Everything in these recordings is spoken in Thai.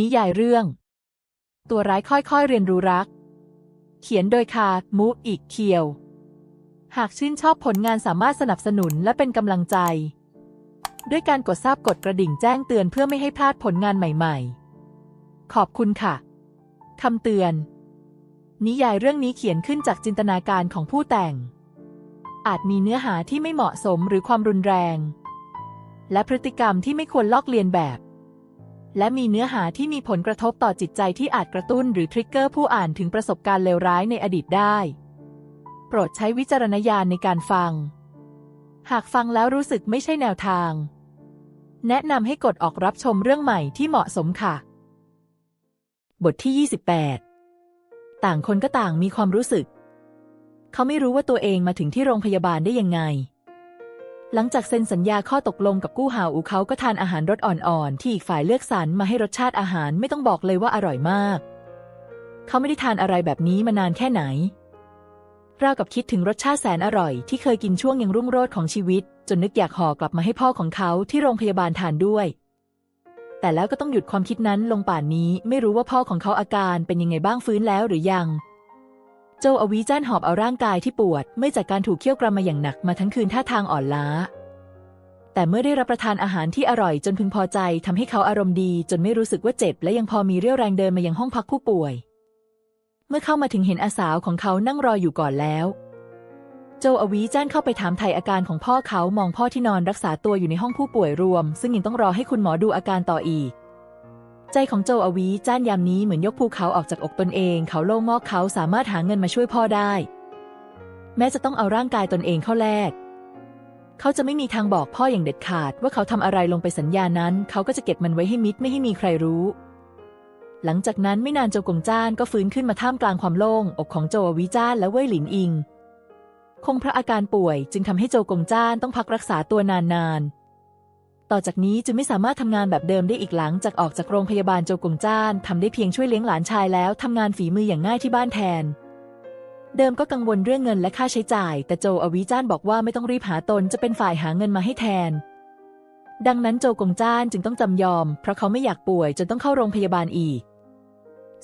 นิยายเรื่อง ตัวร้ายค่อยๆเรียนรู้รัก เขียนโดยคามุอิเคียว หากชื่นชอบผลงานสามารถสนับสนุนและเป็นกำลังใจ ด้วยการกดซาบกดกระดิ่งแจ้งเตือนเพื่อไม่ให้พลาดผลงานใหม่ๆ ขอบคุณค่ะคำเตือน นิยายเรื่องนี้เขียนขึ้นจากจินตนาการของผู้แต่ง อาจมีเนื้อหาที่ไม่เหมาะสมหรือความรุนแรง และพฤติกรรมที่ไม่ควรลอกเลียนแบบ และมีเนื้อหาที่มีผลกระทบต่อจิตใจที่อาจกระตุ้นหรือทริกเกอร์ผู้อ่านถึงประสบการณ์เลวร้ายในอดีตได้ โปรดใช้วิจารณญาณในการฟัง หากฟังแล้วรู้สึกไม่ใช่แนวทาง แนะนำให้กดออกรับชมเรื่องใหม่ที่เหมาะสมค่ะ บทที่ 28 ต่างคนก็ต่างมีความรู้สึก เขาไม่รู้ว่าตัวเองมาถึงที่โรงพยาบาลได้ยังไง หลังจากเซ็นสัญญาข้อตกลงกับกู้หาอูเขาก็ทานอาหารรสอ่อนๆ ที่อีกฝ่ายเลือกสรรมาให้รสชาติอาหารไม่ต้องบอกเลยว่าอร่อยมาก เขาไม่ได้ทานอะไรแบบนี้มานานแค่ไหนราวกับคิดถึงรสชาติแสนอร่อยที่เคยกินช่วงยังรุ่งโรจน์ของชีวิต จนนึกอยากห่อกลับมาให้พ่อของเขาที่โรงพยาบาลทานด้วย แต่แล้วก็ต้องหยุดความคิดนั้นลงป่านนี้ไม่รู้ว่าพ่อของเขาอาการเป็นยังไงบ้างฟื้นแล้วหรือยัง โจอวีจ้านหอบเอาร่างกายที่ปวด ไม่จากการถูกเคี่ยวกรำมาอย่างหนักมาทั้งคืนท่าทางอ่อนล้า แต่เมื่อได้รับประทานอาหารที่อร่อยจนพึงพอใจทำให้เขาอารมณ์ดี จนไม่รู้สึกว่าเจ็บ และยังพอมีเรี่ยวแรงเดินมายังห้องพักผู้ป่วย เมื่อเข้ามาถึงเห็นอาสาวของเขานั่งรออยู่ก่อนแล้ว โจอวีจ้านเข้าไปถามไทยอาการของพ่อเขามองพ่อที่นอนรักษาตัวอยู่ในห้องผู้ป่วยรวม ซึ่งยังต้องรอให้คุณหมอดูอาการต่ออีก ใจของโจอวีจ้านยามนี้เหมือนยกภูเขาออกจากอกตนเอง เขาโล่งมอกเขาสามารถหาเงินมาช่วยพ่อได้ แม้จะต้องเอาร่างกายตนเองเข้าแลกเขาจะไม่มีทางบอกพ่ออย่างเด็ดขาด ว่าเขาทำอะไรลงไปสัญญานั้น เขาก็จะเก็บมันไว้ให้มิดไม่ให้มีใครรู้ หลังจากนั้นไม่นานโจกงจ้านก็ฟื้นขึ้นมาท่ามกลางความโล่งอกของโจอวีจ้านและเว่ยหลินอิง คงเพราะอาการป่วยจึงทำให้โจกงจ้านต้องพักรักษาตัวนานๆ ต่อจากนี้จะไม่สามารถทำงานแบบเดิมได้อีกหลังจากออกจากโรงพยาบาลโจกงจ้านทำได้เพียงช่วยเลี้ยงหลานชายแล้วทำงานฝีมืออย่างง่ายที่บ้านแทน เดิมก็กังวลเรื่องเงินและค่าใช้จ่าย แต่โจอวิจ้านบอกว่าไม่ต้องรีบหาตนจะเป็นฝ่ายหาเงินมาให้แทน ดังนั้นโจกงจ้านจึงต้องจำยอม เพราะเขาไม่อยากป่วยจนต้องเข้าโรงพยาบาลอีก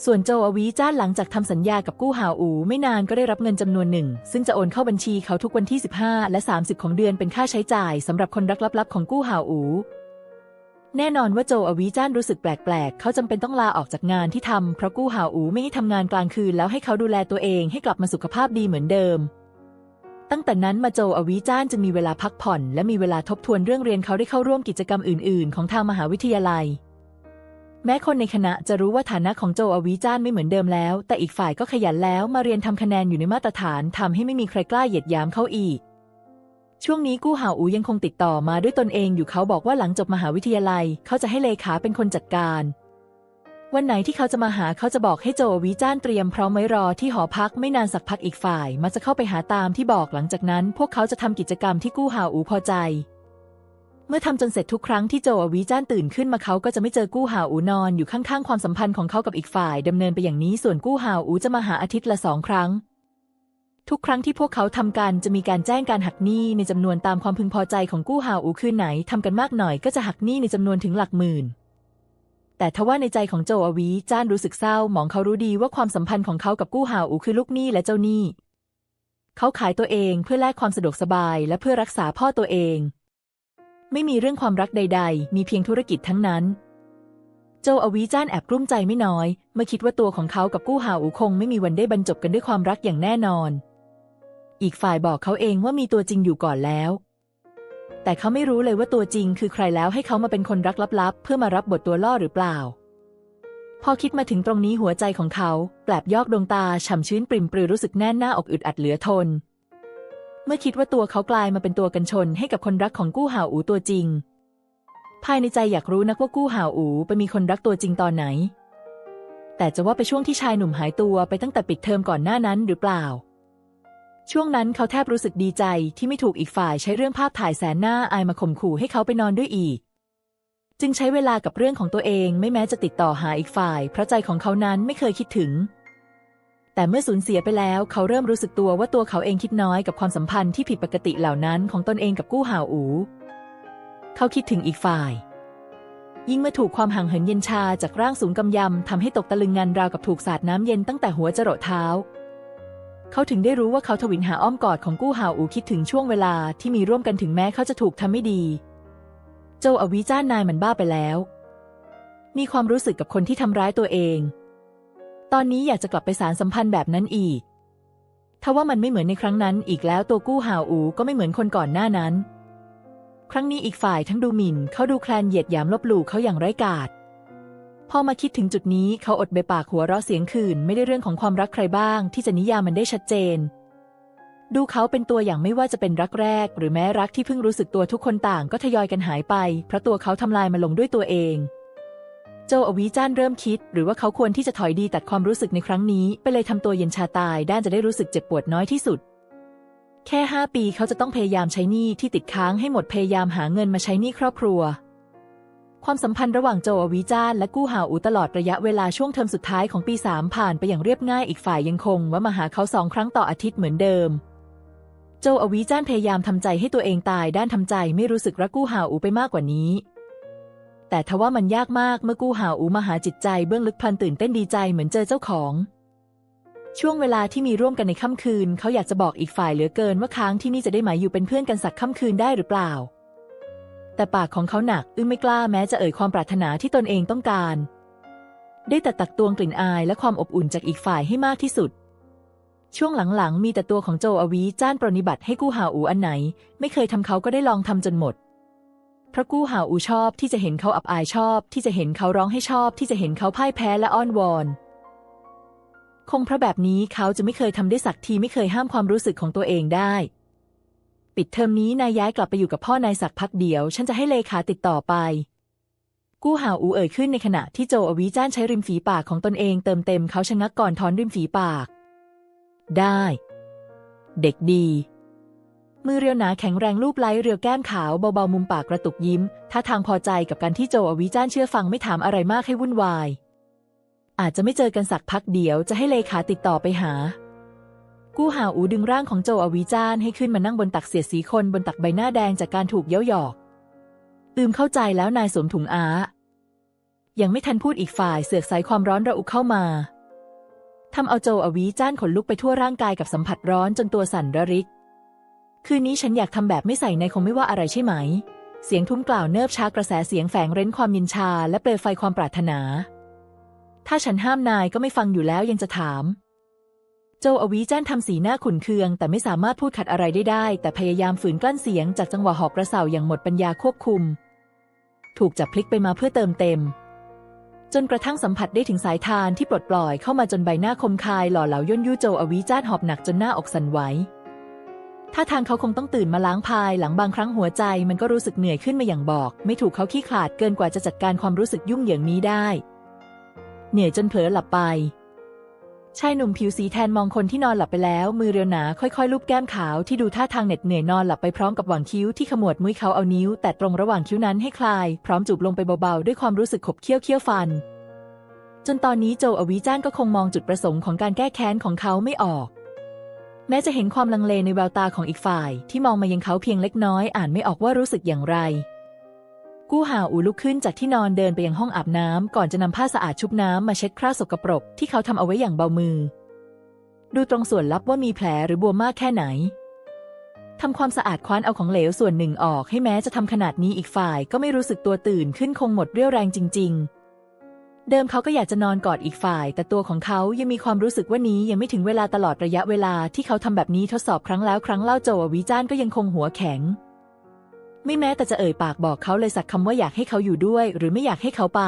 ส่วนโจอวีจ้านหลังจากทำสัญญากับกู้หาอู ไม่นานก็ได้รับเงินจำนวนหนึ่ง ซึ่งจะโอนเข้าบัญชีเขาทุกวันที่ 15 และ 30 ของเดือนเป็นค่าใช้จ่ายสำหรับคนรักลับๆของกู้หาอู แน่นอนว่าโจอวีจ้านรู้สึกแปลกๆ เขาจำเป็นต้องลาออกจากงานที่ทำเพราะกู้หาอูไม่ให้ทำงานกลางคืนแล้วให้เขาดูแลตัวเองให้กลับมาสุขภาพดีเหมือนเดิม ตั้งแต่นั้นมาโจอวีจ้านจะมีเวลาพักผ่อน และมีเวลาทบทวนเรื่องเรียนเขาได้เข้าร่วมกิจกรรมอื่น ๆ ของทางมหาวิทยาลัย แม้คนในคณะจะรู้ว่าฐานะของโจอวีจ้านไม่เหมือนเดิมแล้ว แต่อีกฝ่ายก็ขยันแล้วมาเรียนทำคะแนนอยู่ในมาตรฐานทำให้ไม่มีใครกล้าเหยียดยามเขาอีก ช่วงนี้กู้หาอูยังคงติดต่อมาด้วยตนเองอยู่เขาบอกว่าหลังจบมหาวิทยาลัย เขาจะให้เลขาเป็นคนจัดการวันไหนที่เขาจะมาหาเขาจะบอกให้โจอวีจ้านเตรียมพร้อมไว้รอที่หอพักไม่นานสักพักอีกฝ่าย มักจะเข้าไปหาตามที่บอกหลังจากนั้น พวกเขาจะทำกิจกรรมที่กู้หาอูพอใจ เมื่อทำจนเสร็จทุกครั้งที่โจอวีจ้านตื่นขึ้นมาเขาก็จะไม่เจอกู้หาอูนอนอยู่ข้างๆ ความสัมพันธ์ของเขากับอีกฝ่ายดำเนินไปอย่างนี้ส่วนกู้หาอูจะมาหาอาทิตย์ละสองครั้ง ทุกครั้งที่พวกเขาทำกันจะมีการแจ้งการหักหนี้ในจำนวนตามความพึงพอใจของกู้หาอูคืนไหนทำกันมากหน่อยก็จะหักหนี้ในจำนวนถึงหลักหมื่น แต่ทว่าในใจของโจอวีจ้านรู้สึกเศร้าหมองเขารู้ดีว่าความสัมพันธ์ของเขากับกู้หาอูคือลูกหนี้และเจ้าหนี้ เขาขายตัวเองเพื่อแลกความสะดวกสบายและเพื่อรักษาพ่อตัวเอง ไม่มีเรื่องความรักใด ๆ มีเพียงธุรกิจทั้งนั้น โจอวีจ้านแอบกลุ้มใจไม่น้อย เมื่อคิดว่าตัวของเขากับกู้หาอูคงไม่มีวันได้บรรจบกันด้วยความรักอย่างแน่นอน อีกฝ่ายบอกเขาเองว่ามีตัวจริงอยู่ก่อนแล้ว แต่เขาไม่รู้เลยว่าตัวจริงคือใครแล้วให้เขามาเป็นคนรักลับๆ เพื่อมารับบทตัวล่อหรือเปล่า พอคิดมาถึงตรงนี้หัวใจของเขา แปลบยอกดวงตาฉ่ำชื้นปริ่มปรือรู้สึกแน่นหน้าอกอึดอัดเหลือทน เมื่อคิดว่าตัวเขากลายมาเป็นตัวกันชนให้กับคนรักของกู้หาวอูตัวจริง ภายในใจอยากรู้นักว่ากู้หาวอูไปมีคนรักตัวจริงตอนไหน แต่จะว่าไปช่วงที่ชายหนุ่มหายตัวไปตั้งแต่ปิดเทอมก่อนหน้านั้นหรือเปล่า ช่วงนั้นเขาแทบรู้สึกดีใจที่ไม่ถูกอีกฝ่ายใช้เรื่องภาพถ่ายแสนหน้าอายมาข่มขู่ให้เขาไปนอนด้วยอีก จึงใช้เวลากับเรื่องของตัวเองไม่แม้จะติดต่อหาอีกฝ่าย เพราะใจของเขานั้นไม่เคยคิดถึง แต่เมื่อสูญเสียไปแล้วเขาเริ่มรู้สึกตัวว่าตัวเขาเองคิดน้อยกับความสัมพันธ์ที่ผิดปกติเหล่านั้นของตนเองกับกู้หาวอู เขาคิดถึงอีกฝ่าย ยิ่งเมื่อถูกความห่างเหินเย็นชาจากร่างสูงกำยำทำให้ตกตะลึงงันราวกับถูกสาดน้ำเย็นตั้งแต่หัวจรดเท้า เขาถึงได้รู้ว่าเขาทวินหาอ้อมกอดของกู้หาวอูคิดถึงช่วงเวลาที่มีร่วมกันถึงแม้เขาจะถูกทำไม่ดีโจอวิจ้านนายมันบ้าไปแล้ว มีความรู้สึกกับคนที่ทำร้ายตัวเอง ตอนนี้อยากจะกลับไปสารสัมพันธ์แบบนั้นอีกทว่ามันไม่เหมือนในครั้งนั้นอีกแล้วตัวกู้หาวอูก็ไม่เหมือนคนก่อนหน้านั้น ครั้งนี้อีกฝ่ายทั้งดูหมิ่นเขาดูแคลนเหยียดหยามลบหลู่เขาอย่างไร้กาศพอมาคิดถึงจุดนี้เขาอดเบปากหัวเราะเสียงขื่นไม่ได้เรื่องของความรักใครบ้าง ที่จะนิยามมันได้ชัดเจน ดูเขาเป็นตัวอย่างไม่ว่าจะเป็นรักแรก หรือแม้รักที่เพิ่งรู้สึกตัวทุกคนต่างก็ทยอยกันหายไป เพราะตัวเขาทำลายมันลงด้วยตัวเอง โจอวีจ้านเริ่มคิด หรือว่าเขาควรที่จะถอยดีตัดความรู้สึกในครั้งนี้ ไปเลยทำตัวเย็นชาตายด้านจะได้รู้สึกเจ็บปวดน้อยที่สุด แค่ห้าปีเขาจะต้องพยายามใช้หนี้ที่ติดค้างให้หมดพยายามหาเงินมาใช้หนี้ครอบครัว ความสัมพันธ์ระหว่างโจอวีจ้านและกู้หาอูตลอดระยะเวลาช่วงเทอมสุดท้ายของปีสามผ่านไปอย่างเรียบง่ายอีกฝ่ายยังคงว่ามาหาเขาสองครั้งต่ออาทิตย์เหมือนเดิมโจอวีจ้านพยายามทำใจให้ตัวเองตายด้านทำใจไม่รู้สึกรักกู้หาอูไปมากกว่านี้ แต่ทว่ามันยากมากเมื่อกู้หาอูมาหาจิตใจเบื้องลึกพลันตื่นเต้นดีใจเหมือนเจอเจ้าของ ช่วงเวลาที่มีร่วมกันในค่ำคืน เขาอยากจะบอกอีกฝ่ายเหลือเกินว่าค้างที่นี่จะได้หมายอยู่เป็นเพื่อนกันสักค่ำคืนได้หรือเปล่า แต่ปากของเขาหนักอึ้งไม่กล้าแม้จะเอ่ยความปรารถนาที่ตนเองต้องการ ได้แต่ตักตวงกลิ่นอายและความอบอุ่นจากอีกฝ่ายให้มากที่สุดช่วงหลังๆ มีแต่ตัวของโจอวีจ้านปรนิบัติให้กู้หาอูอันไหน ไม่เคยทำเขาก็ได้ลองทำจนหมด พราะกู้หาอูชอบที่จะเห็นเขาอับอายชอบ ที่จะเห็นเขาร้องให้ชอบ ที่จะเห็นเขาพ่ายแพ้และอ้อนวอน คงเพราะแบบนี้เขาจะไม่เคยทำได้สักทีไม่เคยห้ามความรู้สึกของตัวเองได้ ปิดเทอมนี้นายย้ายกลับไปอยู่กับพ่อนายสักพักเดียว ฉันจะให้เลขาติดต่อไป กู้หาอูเอ่ยขึ้นในขณะที่โจอวีจ้านใช้ริมฝีปากของตนเองเติมเต็มเขาชะงักก่อนถอนริมฝีปาก ได้ เด็กดี มือเรียวหนาแข็งแรงลูบไล้เรียวแก้มขาวเบาๆมุมปากกระตุกยิ้มท่าทางพอใจกับการที่โจอวีจ้านเชื่อฟังไม่ถามอะไรมากให้วุ่นวาย อาจจะไม่เจอกันสักพักเดียวจะให้เลขาติดต่อไปหา กู้หาอูดึงร่างของโจอวีจ้านให้ขึ้นมานั่งบนตักเสียดสีคนบนตักใบหน้าแดงจากการถูกเย้าหยอกอืมเข้าใจแล้วนายสวมถุงอายังไม่ทันพูดอีกฝ่ายเสือกใส่ความร้อนระอุเข้ามาทำเอาโจอวีจ้านขนลุกไปทั่วร่างกายกับสัมผัสร้อนจนตัวสั่นระริก คืนนี้ฉันอยากทำแบบไม่ใส่ในคงไม่ว่าอะไรใช่ไหม เสียงทุ้มกล่าวเนิบช้ากระแสเสียงแฝงเร้นความยินชา และเปลวไฟความปรารถนา ถ้าฉันห้ามนายก็ไม่ฟังอยู่แล้วยังจะถาม โจอวีจ้านทำสีหน้าขุนเคือง แต่ไม่สามารถพูดขัดอะไรได้ได้ แต่พยายามฝืนกลั้นเสียงจากจังหวะหอกกระเสาอย่างหมดปัญญาควบคุม ถูกจับพลิกไปมาเพื่อเติมเต็มจนกระทั่งสัมผัสได้ถึงสายทานที่ปลดปล่อยเข้ามาจนใบหน้าคมคายหล่อเหลาย่นยู่โจอวีจ้านหอบหนักจนหน้าอกสั่นไหว ถ้าทางเขาคงต้องตื่นมาล้างพายหลังบางครั้งหัวใจมันก็รู้สึกเหนื่อยขึ้นมาอย่างบอก ไม่ถูกเขาขี้ขาดเกินกว่าจะจัดการความรู้สึกยุ่งเหยิงนี้ได้ เหนื่อยจนเผลอหลับไปชายหนุ่มผิวสีแทนมองคนที่นอนหลับไปแล้ว มือเรียวหนาค่อยๆลูบแก้มขาวที่ดูท่าทางเหน็ดเหนื่อยนอนหลับไปพร้อมกับหว่างคิ้วที่ขมวดมุ้ยเขาเอานิ้ว แต่ตรงระหว่างคิ้วนั้นให้คลาย พร้อมจูบลงไปเบาๆ ด้วยความรู้สึกขบเคี้ยวเคี้ยวฟัน จนตอนนี้โจอวีจ้านก็คงมองจุดประสงค์ของการแก้แค้นของเขาไม่ออก แม้จะเห็นความลังเลในแววตาของอีกฝ่าย ที่มองมายังเขาเพียงเล็กน้อยอ่านไม่ออกว่ารู้สึกอย่างไร กู้หาอูลุกขึ้นจากที่นอนเดินไปยังห้องอาบน้ำก่อนจะนำผ้าสะอาดชุบน้ำมาเช็ดคราบสกปรกที่เขาทำเอาไว้อย่างเบามือ ดูตรงส่วนลับว่ามีแผลหรือบวมมากแค่ไหนทำความสะอาดคว้านเอาของเหลวส่วนหนึ่งออกให้แม้จะทำขนาดนี้อีกฝ่ายก็ไม่รู้สึกตัวตื่นขึ้นคงหมดเรี่ยวแรงจริง ๆ เดิมเขาก็อยากจะนอนกอดอีกฝ่าย แต่ตัวของเขายังมีความรู้สึกว่านี้ยังไม่ถึงเวลาตลอดระยะเวลาที่เขาทำแบบนี้ทดสอบครั้งแล้วครั้งเล่าโจววิจานก็ยังคงหัวแข็ง ไม่แม้แต่จะเอ่ยปากบอกเขาเลยสักคำว่าอยากให้เขาอยู่ด้วย หรือไม่อยากให้เขาไป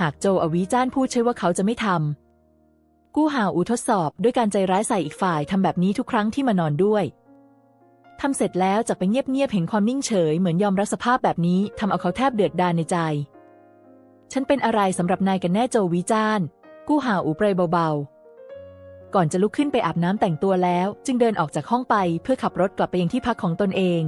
หากโจอวิจานพูดใช่ว่าเขาจะไม่ทำกู้หาอูทดสอบด้วยการใจร้ายใส่อีกฝ่ายทำแบบนี้ทุกครั้งที่มานอนด้วยทำเสร็จแล้วจะไปเงียบๆเห็นความนิ่งเฉยเหมือนยอมรับสภาพแบบนี้ทำเอาเขาแทบเดือดดาลในใจ ฉันเป็นอะไรสำหรับนายกันแน่โจวิจานกู้หาอูเปรยเบาๆ ก่อนจะลุกขึ้นไปอาบน้ำแต่งตัวแล้ว จึงเดินออกจากห้องไปเพื่อขับรถกลับไปยังที่พักของตนเอง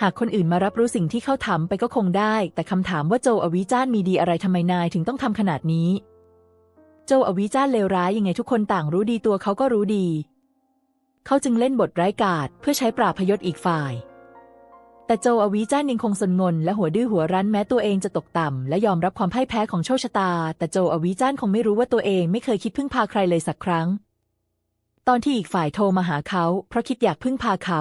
หากคนอื่นมารับรู้สิ่งที่เขาทำไปก็คงได้ แต่คำถามว่าโจอวิจานมีดีอะไรทำไมนายถึงต้องทำขนาดนี้ โจอวิจานเลวร้ายยังไงทุกคนต่างรู้ดีตัวเขาก็รู้ดี เขาจึงเล่นบทไร้กาจเพื่อใช้ปราบพยศอีกฝ่าย แต่โจอวีจ้านยังคงสนงนและหัวดื้อหัวรั้นแม้ตัวเองจะตกต่ำและยอมรับความพ่ายแพ้ของโชคชะตา แต่โจอวีจ้านคงไม่รู้ว่าตัวเองไม่เคยคิดพึ่งพาใครเลยสักครั้ง ตอนที่อีกฝ่ายโทรมาหาเขาเพราะคิดอยากพึ่งพาเขา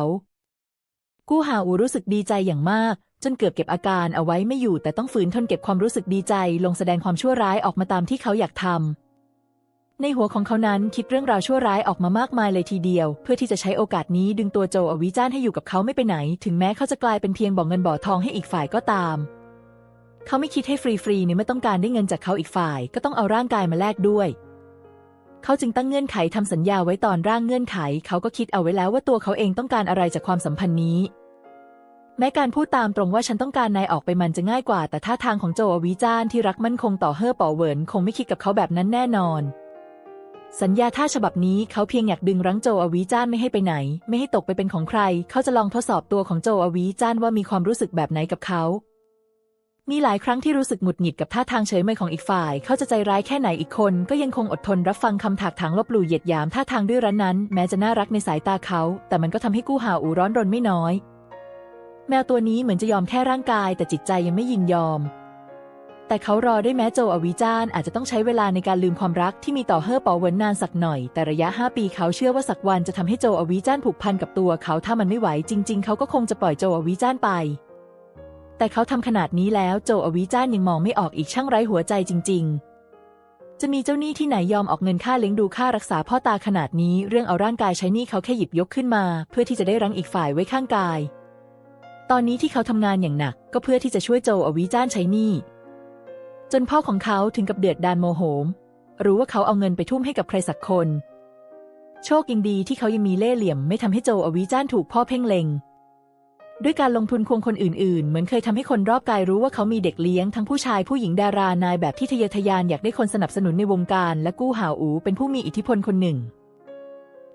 กู้หาอูรู้สึกดีใจอย่างมาก จนเกือบเก็บอาการเอาไว้ไม่อยู่แต่ต้องฝืนทนเก็บความรู้สึกดีใจ ลงแสดงความชั่วร้ายออกมาตามที่เขาอยากทำ ในหัวของเขานั้นคิดเรื่องราวชั่วร้ายออกมามากมายเลยทีเดียว เพื่อที่จะใช้โอกาสนี้ดึงตัวโจอวิจ้านให้อยู่กับเขาไม่ไปไหน ถึงแม้เขาจะกลายเป็นเพียงบ่อเงินบ่อทองให้อีกฝ่ายก็ตาม เขาไม่คิดให้ฟรีๆเนี่ยเมื่อต้องการได้เงินจากเขาอีกฝ่าย ก็ต้องเอาร่างกายมาแลกด้วย เขาจึงตั้งเงื่อนไขทำสัญญาไว้ตอนร่างเงื่อนไข เขาก็คิดเอาไว้แล้วว่าตัวเขาเองต้องการอะไรจากความสัมพันธ์นี้แม้การพูดตามตรงว่าฉันต้องการนายออกไปมันจะง่ายกว่า แต่ท่าทางของโจอวิจ้านที่รักมั่นคงต่อเฮ่อป๋อเหวินคงไม่คิดกับเขาแบบนั้นแน่นอน สัญญาท่าฉบับนี้เขาเพียงอยากดึงรั้งโจอวีจ้านไม่ให้ไปไหน ไม่ให้ตกไปเป็นของใคร เขาจะลองทดสอบตัวของโจอวีจ้านว่ามีความรู้สึกแบบไหนกับเขา มีหลายครั้งที่รู้สึกหงุดหงิดกับท่าทางเฉยเมยของอีกฝ่าย เขาจะใจร้ายแค่ไหนอีกคน ก็ยังคงอดทนรับฟังคำถากถางลบหลู่เหยียดหยามท่าทางดื้อรั้นนั้น แม้จะน่ารักในสายตาเขา แต่มันก็ทำให้กู้หาอูร้อนรนไม่น้อย แมวตัวนี้เหมือนจะยอมแค่ร่างกาย แต่จิตใจยังไม่ยินยอม แต่เขารอได้แม้โจอวิจานอาจจะต้องใช้เวลาในการลืมความรักที่มีต่อเฮ่อปอเวินนานสักหน่อย แต่ระยะ 5 ปีเขาเชื่อว่าสักวันจะทำให้โจอวิจานผูกพันกับตัวเขาถ้ามันไม่ไหวจริง ๆ เขาก็คงจะปล่อยโจอวิจานไป แต่เขาทำขนาดนี้แล้วโจอวิจานยังมองไม่ออกอีกช่างไร้หัวใจจริง ๆ จะมีเจ้าหนี้ที่ไหนยอมออกเงินค่าเลี้ยงดูค่ารักษาพ่อตาขนาดนี้ เรื่องเอาร่างกายใช้หนี้เขาแค่หยิบยกขึ้นมา เพื่อที่จะได้รั้งอีกฝ่ายไว้ข้างกาย ตอนนี้ที่เขาทำงานอย่างหนัก ก็เพื่อที่จะช่วยโจอวิจานใช้หนี้ นพ่อของเขาถึงกับเดือดดานโมโหม รู้ว่าเขาเอาเงินไปทุ่มให้กับใครสักคน โชคยังดีที่เขายังมีเล่ห์เหลี่ยมไม่ทำให้โจอวิจ้านถูกพ่อเพ่งเล็ง ด้วยการลงทุนควงคนอื่นๆ เหมือนเคยทำให้คนรอบกายรู้ว่าเขามีเด็กเลี้ยงทั้งผู้ชายผู้หญิงดารานายแบบที่ทะเยอทะยานอยากได้คนสนับสนุนในวงการและกู้หาอูเป็นผู้มีอิทธิพลคนหนึ่ง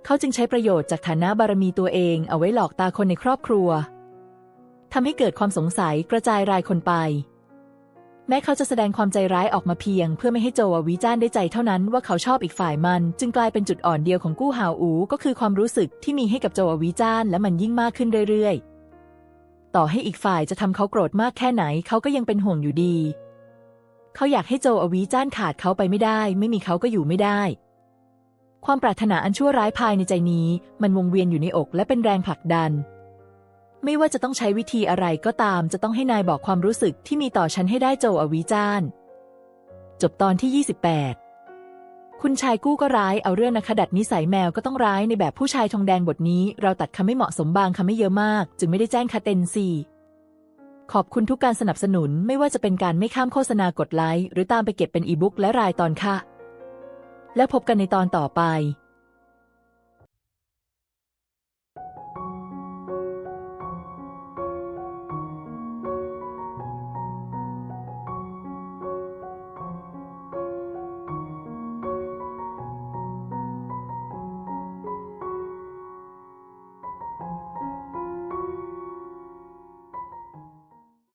เขาจึงใช้ประโยชน์จากฐานะบารมีตัวเอง เอาไว้หลอกตาคนในครอบครัวทำให้เกิดความสงสัยกระจายรายคนไป แม้เขาจะแสดงความใจร้ายออกมาเพียง เพื่อไม่ให้โจววิจ้านได้ใจเท่านั้นว่าเขาชอบอีกฝ่ายมัน จึงกลายเป็นจุดอ่อนเดียวของกู้หาวอูก็คือความรู้สึกที่มีให้กับโจววิจ้านและมันยิ่งมากขึ้นเรื่อยๆ ต่อให้อีกฝ่ายจะทำเขาโกรธมากแค่ไหนเขาก็ยังเป็นห่วงอยู่ดี เขาอยากให้โจววิจ้านขาดเขาไปไม่ได้ ไม่มีเขาก็อยู่ไม่ได้ความปรารถนาอันชั่วร้ายภายในใจนี้ มันวงเวียนอยู่ในอกและเป็นแรงผลักดัน ไม่ว่าจะต้องใช้วิธีอะไรก็ตาม จะต้องให้นายบอกความรู้สึกที่มีต่อฉันให้ได้โจอวิจานจบตอนที่ 28 คุณชายกู้ก็ร้ายเอาเรื่องนะคะดัดนิสัยแมวก็ต้องร้ายในแบบผู้ชายทองแดงบทนี้ เราตัดคำไม่เหมาะสมบางคำไม่เยอะมาก จึงไม่ได้แจ้งคาเตนซีขอบคุณทุกการสนับสนุนไม่ว่าจะเป็นการไม่ข้ามโฆษณากดไลค์หรือตามไปเก็บเป็นอีบุ๊กและรายตอนค่ะ แล้วพบกันในตอนต่อไป